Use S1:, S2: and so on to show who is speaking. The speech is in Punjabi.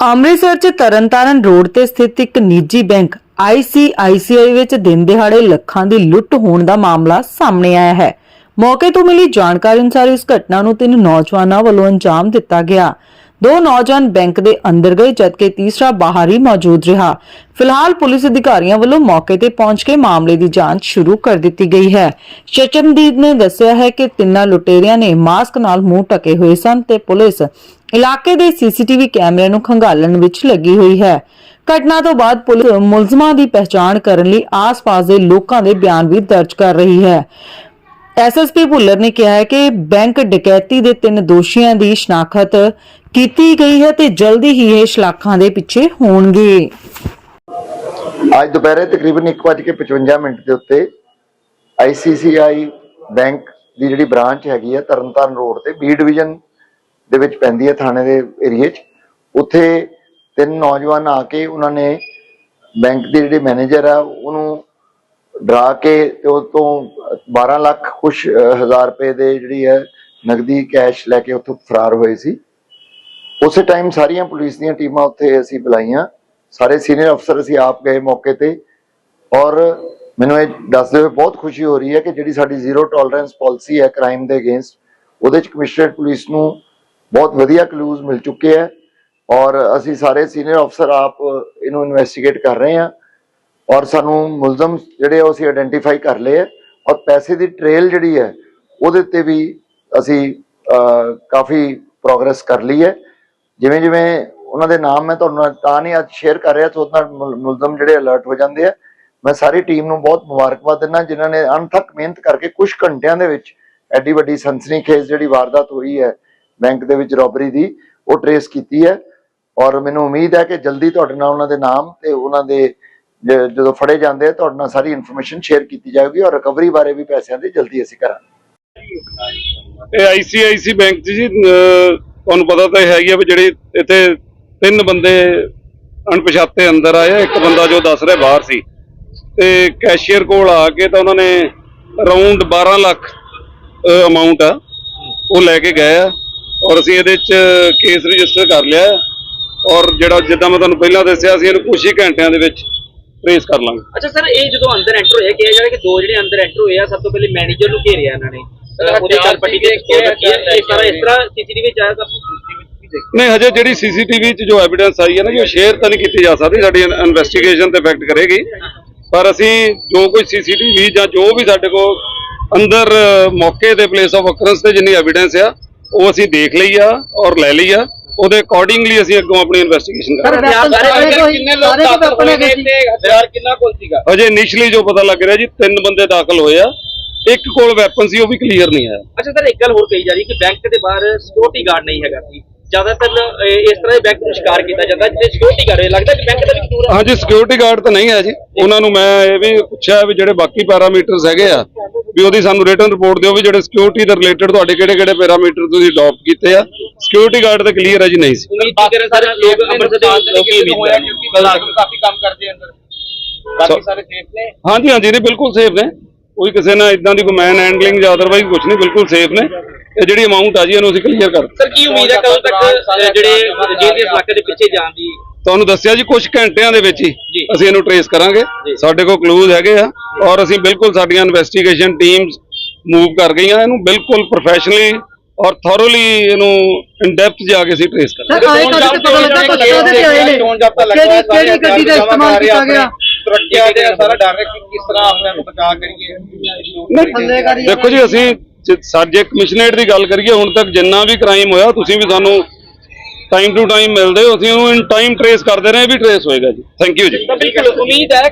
S1: ਅੰਮ੍ਰਿਤਸਰ 'ਚ ਤਰਨਤਾਰਨ ਰੋਡ ਤੇ ਸਥਿਤ ਇੱਕ ਨਿੱਜੀ ਬੈਂਕ ICICI ਵਿੱਚ ਦਿਨ ਦਿਹਾੜੇ ਲੱਖਾਂ ਦੀ ਲੁੱਟ ਹੋਣ ਦਾ ਮਾਮਲਾ ਸਾਹਮਣੇ ਆਇਆ ਹੈ। ਮੌਕੇ ਤੋਂ ਮਿਲੀ ਜਾਣਕਾਰੀ ਅਨੁਸਾਰ ਇਸ ਘਟਨਾ ਨੂੰ ਤਿੰਨ ਨੌਜਵਾਨਾਂ ਵੱਲੋਂ ਅੰਜਾਮ ਦਿੱਤਾ ਗਿਆ। ਦੋ ਨੌਜਵਾਨ ਬੈਂਕ ਦੇ ਅੰਦਰ ਗਏ, ਜਦਕਿ ਤੀਸਰਾ ਬਾਹਰ ਹੀ ਮੌਜੂਦ ਰਿਹਾ। ਫਿਲਹਾਲ ਪੁਲਿਸ ਅਧਿਕਾਰੀਆਂ ਵੱਲੋਂ ਮੌਕੇ ਤੇ ਪਹੁੰਚ ਕੇ ਮਾਮਲੇ ਦੀ ਜਾਂਚ ਸ਼ੁਰੂ ਕਰ ਦਿੱਤੀ ਗਈ ਹੈ। ਸ਼ਚਨਦੀਪ ਨੇ ਦੱਸਿਆ ਹੈ ਕਿ ਤਿੰਨਾਂ ਲੁਟੇਰਿਆਂ ਨੇ ਮਾਸਕ ਨਾਲ ਮੂੰਹ ਢਕੇ ਹੋਏ ਸਨ ਤੇ ਪੁਲਿਸ ਇਲਾਕੇ ਦੇ ਸੀਸੀਟੀਵੀ ਕੈਮਰਿਆਂ ਨੂੰ ਖੰਗਾਲਣ ਵਿੱਚ ਲੱਗੀ ਹੋਈ ਹੈ। ਘਟਨਾ ਤੋਂ ਬਾਅਦ ਪੁਲਿਸ ਮੁਲਜ਼ਮਾਂ ਦੀ ਪਹਿਚਾਣ ਕਰਨ ਲਈ ਆਸ-ਪਾਸ ਦੇ ਲੋਕਾਂ ਦੇ ਬਿਆਨ ਵੀ ਦਰਜ ਕਰ ਰਹੀ ਹੈ। ਐਸਐਸਪੀ ਭੁੱਲਰ ਨੇ ਕਿਹਾ ਹੈ ਕਿ ਬੈਂਕ ਡਕੈਤੀ ਦੇ ਤਿੰਨ ਦੋਸ਼ੀਆਂ ਦੀ ਸ਼ਨਾਖਤ ਕੀਤੀ ਗਈ ਹੈ ਤੇ ਜਲਦੀ ਹੀ ਇਹ ਸ਼ਲਾਖਾਂ ਦੇ ਪਿੱਛੇ ਹੋਣਗੇ।
S2: ਅੱਜ ਦੁਪਹਿਰੇ ਤਕਰੀਬਨ 1:55 ਮਿੰਟ ਦੇ ਉੱਤੇ ICCI ਬੈਂਕ ਦੀ ਜਿਹੜੀ ਬ੍ਰਾਂਚ ਹੈਗੀ ਹੈ ਤਰਨਤਾਰਨ ਰੋਡ ਤੇ ਬੀ ਡਿਵੀਜ਼ਨ ਦੇ ਵਿੱਚ ਪੈਂਦੀ ਹੈ ਥਾਣੇ ਦੇ ਏਰੀਏ 'ਚ। ਉੱਥੇ ਤਿੰਨ ਨੌਜਵਾਨ ਆ ਕੇ ਉਹਨਾਂ ਨੇ ਬੈਂਕ ਦੇ ਜਿਹੜੇ ਮੈਨੇਜਰ ਆ, ਉਹਨੂੰ ਡਰਾ ਕੇ ਤੇ ਉਹ ਤੋਂ 12 ਲੱਖ ਕੁਛ ਹਜ਼ਾਰ ਰੁਪਏ ਦੇ ਜਿਹੜੀ ਹੈ ਨਗਦੀ ਕੈਸ਼ ਲੈ ਕੇ ਉੱਥੋਂ ਫਰਾਰ ਹੋਏ ਸੀ। ਉਸੇ ਟਾਈਮ ਸਾਰੀਆਂ ਪੁਲਿਸ ਦੀਆਂ ਟੀਮਾਂ ਉੱਥੇ ਅਸੀਂ ਬੁਲਾਈਆਂ। ਸਾਰੇ ਸੀਨੀਅਰ ਅਫਸਰ ਅਸੀਂ ਆਪ ਗਏ ਮੌਕੇ ਤੇ। ਔਰ ਮੈਨੂੰ ਇਹ ਦੱਸਦੇ ਹੋਏ ਬਹੁਤ ਖੁਸ਼ੀ ਹੋ ਰਹੀ ਹੈ ਕਿ ਜਿਹੜੀ ਸਾਡੀ ਜ਼ੀਰੋ ਟੋਲਰੈਂਸ ਪਾਲਿਸੀ ਹੈ ਕ੍ਰਾਈਮ ਦੇ ਅਗੇਂਸਟ ਉਹਦੇ ਚ ਕਮਿਸ਼ਨਰੇਟ ਪੁਲਿਸ ਨੂੰ ਬਹੁਤ ਵਧੀਆ ਕਲੂਜ਼ ਮਿਲ ਚੁੱਕੇ ਹੈ ਔਰ ਅਸੀਂ ਸਾਰੇ ਸੀਨੀਅਰ ਅਫਸਰ ਆਪ ਇਹਨੂੰ ਇਨਵੈਸਟੀਗੇਟ ਕਰ ਰਹੇ ਹਾਂ ਔਰ ਸਾਨੂੰ ਮੁਲਜ਼ਮ ਜਿਹੜੇ ਉਹ ਅਸੀਂ ਆਇਡੈਂਟੀਫਾਈ ਕਰ ਲਏ ਹੈ ਔਰ ਪੈਸੇ ਦੀ ਟ੍ਰੇਲ ਜਿਹੜੀ ਹੈ ਉਹਦੇ ਤੇ ਵੀ ਅਸੀਂ ਕਾਫੀ ਪ੍ਰੋਗਰੈਸ ਕਰ ਲਈ ਹੈ। ਜਿਵੇਂ ਜਿਵੇਂ ਉਹਨਾਂ ਦੇ ਨਾਮ ਮੈਂ ਤੁਹਾਨੂੰ ਤਾਂ ਨਹੀਂ ਅੱਜ ਸ਼ੇਅਰ ਕਰ ਰਿਹਾ, ਤਾਂ ਉਹਦੇ ਨਾਲ ਮੁਲ- ਮੁਲਜ਼ਮ ਜਿਹੜੇ ਅਲਰਟ ਹੋ ਜਾਂਦੇ ਆ। ਮੈਂ ਸਾਰੀ ਟੀਮ ਨੂੰ ਬਹੁਤ ਮੁਬਾਰਕਬਾਦ ਦਿੰਦਾ, ਜਿਨ੍ਹਾਂ ਨੇ ਅਣਥੱਕ ਮਿਹਨਤ ਕਰਕੇ ਕੁਝ ਘੰਟਿਆਂ ਦੇ ਵਿੱਚ ਐਡੀ ਵੱਡੀ ਸਨਸਨੀਖੇਜ਼ ਜਿਹੜੀ ਵਾਰਦਾਤ ਹੋਈ ਹੈ ਬੈਂਕ ਦੇ ਵਿੱਚ ਰੋਬਰੀ ਦੀ ਉਹ ਟਰੇਸ ਕੀਤੀ ਹੈ। ਔਰ ਮੈਨੂੰ ਉਮੀਦ ਹੈ ਕਿ ਜਲਦੀ ਤੁਹਾਡੇ ਨਾਲ ਉਹਨਾਂ ਦੇ ਨਾਮ ਤੇ ਉਹਨਾਂ ਦੇ ਜਦੋਂ ਫੜੇ ਜਾਂਦੇ ਆ ਤੁਹਾਡੇ ਨਾਲ ਸਾਰੀ ਇਨਫੋਰਮੇਸ਼ਨ ਸ਼ੇਅਰ ਕੀਤੀ ਜਾਊਗੀ ਔਰ ਰਿਕਵਰੀ ਬਾਰੇ ਵੀ ਪੈਸਿਆਂ ਦੀ ਜਲਦੀ ਅਸੀਂ ਕਰਾਂਗੇ।
S3: ਇਹ ਆਈਸੀਆਈਸੀ ਬੈਂਕ 'ਚ ਜੀ ਅਹ ਤੁਹਾਨੂੰ ਪਤਾ ਤਾਂ ਹੈਗੀ ਆ ਵੀ ਜਿਹੜੇ ਇੱਥੇ ਤਿੰਨ ਬੰਦੇ ਅਣਪਛਾਤੇ ਅੰਦਰ ਆਏ ਆ, ਇੱਕ ਬੰਦਾ ਜੋ ਦੱਸ ਰਿਹਾ ਬਾਹਰ ਸੀ। ਤੇ ਕੈਸ਼ੀਅਰ ਕੋਲ ਆ ਕੇ ਤਾਂ ਉਹਨਾਂ ਨੇ ਅਰਾਊਂਡ 12 ਲੱਖ ਅਮਾਉਂਟ ਆ ਉਹ ਲੈ ਕੇ ਗਏ ਆ। ਔਰ ਅਸੀਂ ਇਹਦੇ 'ਚ ਕੇਸ ਰਜਿਸਟਰ ਕਰ ਲਿਆ ਔਰ ਜਿਹੜਾ ਜਿੱਦਾਂ ਮੈਂ ਤੁਹਾਨੂੰ ਪਹਿਲਾਂ ਦੱਸਿਆ ਸੀ ਇਹਨੂੰ ਕੁਝ ਹੀ ਘੰਟਿਆਂ ਦੇ ਵਿੱਚ ਟ੍ਰੇਸ ਕਰ ਲਾਂਗੇ।
S4: ਅੱਛਾ ਸਰ ਇਹ ਜਦੋਂ ਅੰਦਰ ਐਂਟਰ ਹੋਇਆ ਕਿਹਾ ਜਾ ਰਿਹਾ ਕਿ ਦੋ ਜਿਹੜੇ ਅੰਦਰ ਐਂਟਰ ਹੋਏ ਆ ਸਭ ਤੋਂ ਪਹਿਲੇ ਮੈਨੇਜਰ ਨੂੰ ਘੇਰਿਆ ਇਹਨਾਂ ਨੇ। ਉਹਦੇ ਚਾਰ ਪੱਟੀ ਤੇ ਇਹ ਸਾਰਾ ਇਸ ਤਰ੍ਹਾਂ ਸੀਸੀਟੀਵੀ ਵਿੱਚ ਆਇਆ ਸਭ
S3: ਨਹੀਂ ਹਜੇ ਜਿਹੜੀ ਸੀਸੀਟੀਵੀ 'ਚ ਜੋ ਐਵੀਡੈਂਸ ਆਈ ਹੈ ਨਾ ਜੀ ਉਹ ਸ਼ੇਅਰ ਤਾਂ ਨਹੀਂ ਕੀਤੀ ਜਾ ਸਕਦੀ ਸਾਡੀ ਇਨਵੈਸਟੀਗੇਸ਼ਨ ਤੇ ਇਫੈਕਟ ਕਰੇਗੀ। ਪਰ ਅਸੀਂ ਜੋ ਕੋਈ ਸੀਸੀਟੀਵੀ ਜਾਂ ਜੋ ਵੀ ਸਾਡੇ ਕੋਲ ਅੰਦਰ ਮੌਕੇ ਤੇ ਪਲੇਸ ਆਫ ਅਕਰੈਂਸ ਤੇ ਜਿੰਨੀ ਐਵੀਡੈਂਸ ਆ ਉਹ ਅਸੀਂ ਦੇਖ ਲਈ ਆ ਔਰ ਲੈ ਲਈ ਆ। ਉਹਦੇ ਅਕੋਰਡਿੰਗਲੀ ਅਸੀਂ ਅੱਗੋਂ ਆਪਣੀ ਇਨਵੈਸਟੀਗੇਸ਼ਨ ਕਰਾਂਗੇ।
S4: ਕਿੰਨੇ ਲੋਕ ਦਾਖਲ ਹੋਏ ਨੇ ਤੇ ਹਥਿਆਰ ਕਿੰਨਾ ਕੋਲ ਸੀਗਾ?
S3: ਅਜੇ ਇਨੀਸ਼ੀਅਲੀ ਜੋ ਪਤਾ ਲੱਗ ਰਿਹਾ ਜੀ ਤਿੰਨ ਬੰਦੇ ਦਾਖਲ ਹੋਏ ਆ। ਇੱਕ ਕੋਲ ਵੈਪਨ ਸੀ ਉਹ ਵੀ ਕਲੀਅਰ ਨਹੀਂ ਆਇਆ
S4: ਅੱਛਾ ਸਰ ਇੱਕ ਗੱਲ ਹੋਰ ਕਹੀ ਜਾ ਰਹੀ ਕਿ ਬੈਂਕ ਦੇ ਬਾਹਰ ਸਿਕਿਉਰਿਟੀ ਗਾਰਡ ਨਹੀਂ ਹੈਗਾ ਸੀ। ਜ਼ਿਆਦਾਤਰ ਇਸ ਤਰ੍ਹਾਂ ਦੇ ਬੈਂਕ ਨੂੰ ਸ਼ਿਕਾਰ ਕੀਤਾ ਜਾਂਦਾ ਜਿਹੜੇ ਸਿਕਿਉਰਿਟੀ ਗਾਰਡ ਹੈ। ਲੱਗਦਾ ਕਿ ਬੈਂਕ ਦਾ ਵੀ ਕਸੂਰ ਹੈ।
S3: ਹਾਂਜੀ ਸਿਕਿਉਰਿਟੀ ਗਾਰਡ ਤਾਂ ਨਹੀਂ ਹੈ ਜੀ। ਉਹਨਾਂ ਨੂੰ ਮੈਂ ਇਹ ਵੀ ਪੁੱਛਿਆ ਵੀ ਜਿਹੜੇ ਬਾਕੀ ਪੈਰਾਮੀਟਰਸ ਹੈਗੇ ਆ ਵੀ ਉਹਦੀ ਸਾਨੂੰ ਰਿਟਨ ਰਿਪੋਰਟ ਦਿਓ ਵੀ ਜਿਹੜੇ ਸਿਕਿਉਰਿਟੀ ਦੇ ਰਿਲੇਟਡ ਤੁਹਾਡੇ ਕਿਹੜੇ ਕਿਹੜੇ ਪੈਰਾਮੀਟਰ ਤੁਸੀਂ ਅਡਾਪਟ ਕੀਤੇ ਆ। ਸਿਕਿਉਰਿਟੀ ਗਾਰਡ ਤੇ ਕਲੀਅਰ ਹੈ ਜੀ ਨਹੀਂ ਸੀ।
S4: ਉਮੀਦ ਕੀ ਕਰਨ ਸਰ ਲੋਕ ਅੰਮ੍ਰਿਤਸਰ ਦੇ ਲੋਕੀ ਉਮੀਦ ਕਰਨ ਕਿਉਂਕਿ ਕਾਫੀ ਕੰਮ ਕਰਦੇ ਅੰਦਰ।
S3: ਬਾਕੀ
S4: ਸਾਰੇ ਸੇਫ ਨੇ।
S3: ਹਾਂਜੀ ਹਾਂਜੀ ਨਹੀਂ ਬਿਲਕੁਲ ਸੇਫ ਨੇ। ਕੋਈ ਕਿਸੇ ਨਾਲ ਇਦਾਂ ਦੀ ਕੋਈ ਮੈਨ ਹੈਂਡਲਿੰਗ ਜਾਂ ਅਦਰਵਾਈਜ਼ ਕੁਝ ਨਹੀਂ ਬਿਲਕੁਲ ਸੇਫ ਨੇ। ਇਹ ਜਿਹੜੀ ਅਮਾਉਂਟ ਆ ਜੀ ਇਹਨੂੰ ਅਸੀਂ ਕਲੀਅਰ ਕਰ
S4: ਸਰ ਕੀ ਉਮੀਦ ਹੈ ਕਦੋਂ ਤੱਕ ਜਿਹੜੇ ਜੇਲ੍ਹ ਦੇ ਇਲਾਕੇ ਦੇ ਪਿੱਛੇ ਜਾਣ ਦੀ
S3: ਤੁਹਾਨੂੰ ਦੱਸਿਆ ਜੀ ਕੁਝ ਘੰਟਿਆਂ ਦੇ ਵਿੱਚ ਹੀ। ਅਸੀਂ ਇਹਨੂੰ ਟਰੇਸ ਕਰਾਂਗੇ। ਸਾਡੇ ਕੋਲ ਕਲੂਜ਼ ਹੈਗੇ ਆ। ਔਰ ਅਸੀਂ ਬਿਲਕੁਲ ਸਾਡੀਆਂ ਇਨਵੈਸਟੀਗੇਸ਼ਨ ਟੀਮਸ ਮੂਵ ਕਰ ਗਈਆਂ ਇਹਨੂੰ ਬਿਲਕੁਲ ਪ੍ਰੋਫੈਸ਼ਨਲੀ ਔਰ ਥੋਰੋਲੀ ਇਹਨੂੰ ਇਨ ਡੈਪਥ ਜਾ ਕੇ ਅਸੀਂ ਟਰੇਸ ਕਰਾਂਗੇ
S5: ਸਰ ਆਏ ਤੁਹਾਡੇ ਤੇ ਪਤਾ ਲੱਗਾ ਪੱਤੇ ਉਹਦੇ ਤੇ ਆਏ ਨੇ? ਕਿਹੜੀ ਕਿਹੜੀ ਗੱਡੀ ਦਾ ਇਸਤੇਮਾਲ ਕੀਤਾ ਗਿਆ?
S4: ਸੁਰੱਖਿਆ ਦੇ ਸਾਰਾ ਡਰ ਹੈ ਕਿ ਕਿਸ ਤਰ੍ਹਾਂ ਆਪਣੇ ਨੂੰ ਬਚਾ ਕਰੀਏ
S3: ਦੇਖੋ ਜੀ ਅਸੀਂ ਸਾਡੇ ਕਮਿਸ਼ਨਰੇਟ ਦੀ ਗੱਲ ਕਰੀਏ ਹੁਣ ਤੱਕ ਜਿੰਨਾ ਵੀ ਕ੍ਰਾਈਮ ਹੋਇਆ ਤੁਸੀਂ ਵੀ ਸਾਨੂੰ ਟਾਈਮ ਟੂ ਟਾਈਮ ਮਿਲਦੇ ਹੋ ਅਸੀਂ ਉਹਨੂੰ ਇਨ ਟਾਈਮ ਟਰੇਸ ਕਰਦੇ ਰਹੇ ਇਹ ਵੀ ਟਰੇਸ ਹੋਏਗਾ ਜੀ। ਥੈਂਕ ਯੂ ਜੀ।
S4: ਬਿਲਕੁਲ ਉਮੀਦ ਹੈ